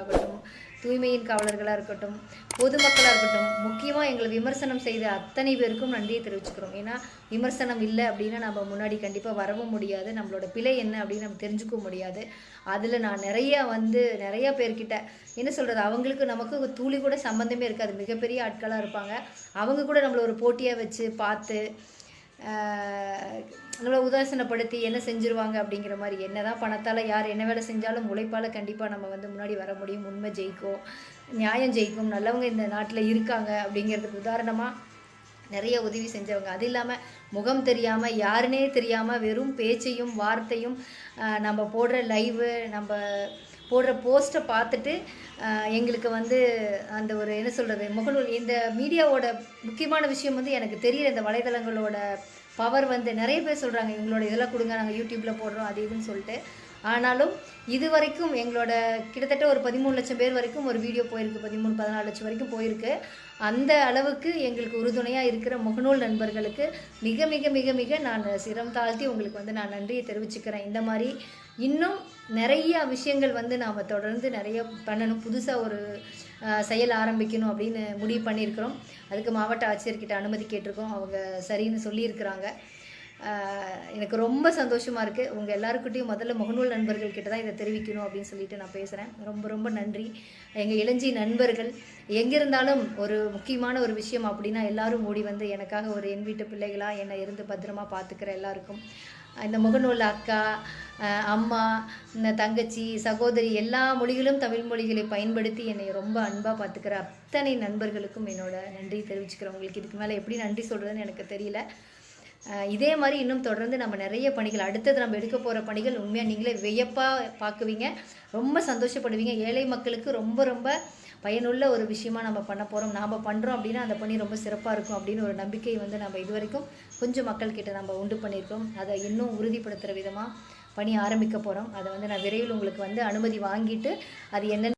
ஆகட்டும். தூய்மையின் காவலர்களாக இருக்கட்டும் பொதுமக்களாக இருக்கட்டும் முக்கியமாக எங்களை விமர்சனம் செய்த அத்தனை பேருக்கும் நன்றியை தெரிவிச்சுக்கிறோம். ஏன்னா விமர்சனம் இல்லை அப்படின்னா நம்ம முன்னாடி கண்டிப்பாக வரவும் முடியாது. நம்மளோட பிழை என்ன அப்படின்னு நம்ம தெரிஞ்சுக்கவும் முடியாது. அதில் நான் நிறைய வந்து நிறைய பேர்கிட்ட என்ன சொல்கிறது அவங்களுக்கு நமக்கு தூளி கூட சம்மந்தமே இருக்காது. மிகப்பெரிய ஆட்களாக இருப்பாங்க. அவங்க கூட நம்மளை ஒரு போட்டியாக வச்சு பார்த்து நம்மளை உதாசனப்படுத்தி என்ன செஞ்சுருவாங்க அப்படிங்கிற மாதிரி என்னதான் பணத்தால் யார் என்ன வேலை செஞ்சாலும் உழைப்பால் கண்டிப்பாக நம்ம வந்து முன்னாடி வர முடியும். உண்மை ஜெயிக்கும். நியாயம் ஜெயிக்கும். நல்லவங்க இந்த நாட்டில் இருக்காங்க அப்படிங்கிறதுக்கு உதாரணமாக நிறைய உதவி செஞ்சவங்க. அது இல்லாமல் முகம் தெரியாமல் யாருனே தெரியாமல் வெறும் பேச்சையும் வார்த்தையும் நம்ம போடுற லைவு நம்ம போடுற போஸ்ட்டை பார்த்துட்டு எங்களுக்கு வந்து அந்த ஒரு என்ன சொல்கிறது முகநூல் இந்த மீடியாவோட முக்கியமான விஷயம் வந்து எனக்கு தெரியல இந்த வலைதளங்களோட பவர் வந்து நிறைய பேர் சொல்கிறாங்க எங்களோட இதெல்லாம் கொடுங்க நாங்கள் யூடியூப்பில் போடுறோம் அது இதுன்னு சொல்லிட்டு. ஆனாலும் இது வரைக்கும் எங்களோட கிட்டத்தட்ட ஒரு பதிமூணு லட்சம் பேர் வரைக்கும் ஒரு வீடியோ போயிருக்கு. பதிமூணு பதினாலு லட்சம் வரைக்கும் போயிருக்கு. அந்த அளவுக்கு எங்களுக்கு உறுதுணையாக இருக்கிற முகநூல் நண்பர்களுக்கு மிக மிக மிக மிக நான் சிரம் தாழ்த்தி உங்களுக்கு வந்து நான் நன்றியை தெரிவிச்சுக்கிறேன். இந்த மாதிரி இன்னும் நிறைய விஷயங்கள் வந்து நாம் தொடர்ந்து நிறைய பண்ணணும். புதுசாக ஒரு செயல் ஆரம்பிக்கணும் அப்படின்னு முடிவு பண்ணியிருக்கிறோம். அதுக்கு மாவட்ட ஆட்சியர்கிட்ட அனுமதி கேட்டிருக்கோம். அவங்க சரின்னு சொல்லியிருக்கிறாங்க. எனக்கு ரொம்ப சந்தோஷமாக இருக்குது உங்கள் எல்லாருக்கிட்டையும் முதல்ல முகநூல் நண்பர்கள் கிட்ட தான் இதை தெரிவிக்கணும் அப்படின்னு சொல்லிட்டு நான் பேசுகிறேன் ரொம்ப ரொம்ப நன்றி. எங்கள் இளஞ்சி நண்பர்கள் எங்கே இருந்தாலும் ஒரு முக்கியமான ஒரு விஷயம் அப்படின்னா எல்லாரும் ஓடி வந்து எனக்காக ஒரு என் வீட்டு பிள்ளைகளாக என்னை இருந்து பத்திரமா பார்த்துக்கிற எல்லாருக்கும். இந்த முகநூல் அக்கா அம்மா இந்த தங்கச்சி சகோதரி எல்லா மொழிகளும் தமிழ் மொழிகளை பயன்படுத்தி என்னை ரொம்ப அன்பாக பார்த்துக்கிற அத்தனை நண்பர்களுக்கும் என்னோட நன்றி தெரிவிச்சுக்கிறேன். உங்களுக்கு இதுக்கு மேலே எப்படி நன்றி சொல்கிறதுன்னு எனக்கு தெரியல. இதே மாதிரி இன்னும் தொடர்ந்து நம்ம நிறைய பணிகள் அடுத்தது நம்ம எடுக்க போகிற பணிகள் உண்மையாக நீங்களே வியப்பாக பார்க்குவீங்க. ரொம்ப சந்தோஷப்படுவீங்க. ஏழை மக்களுக்கு ரொம்ப ரொம்ப பயனுள்ள ஒரு விஷயமா நம்ம பண்ண போகிறோம் நாம் பண்ணுறோம் அப்படின்னா அந்த பணி ரொம்ப சிறப்பாக இருக்கும் அப்படின்னு ஒரு நம்பிக்கை வந்து நம்ம இது வரைக்கும் கொஞ்சம் மக்கள்கிட்ட நம்ம உண்டு பண்ணியிருக்கோம். அதை இன்னும் உறுதிப்படுத்துகிற விதமாக பணி ஆரம்பிக்க போகிறோம் அதை வந்து நான் விரைவில் உங்களுக்கு வந்து அனுமதி வாங்கிட்டு அது என்னென்ன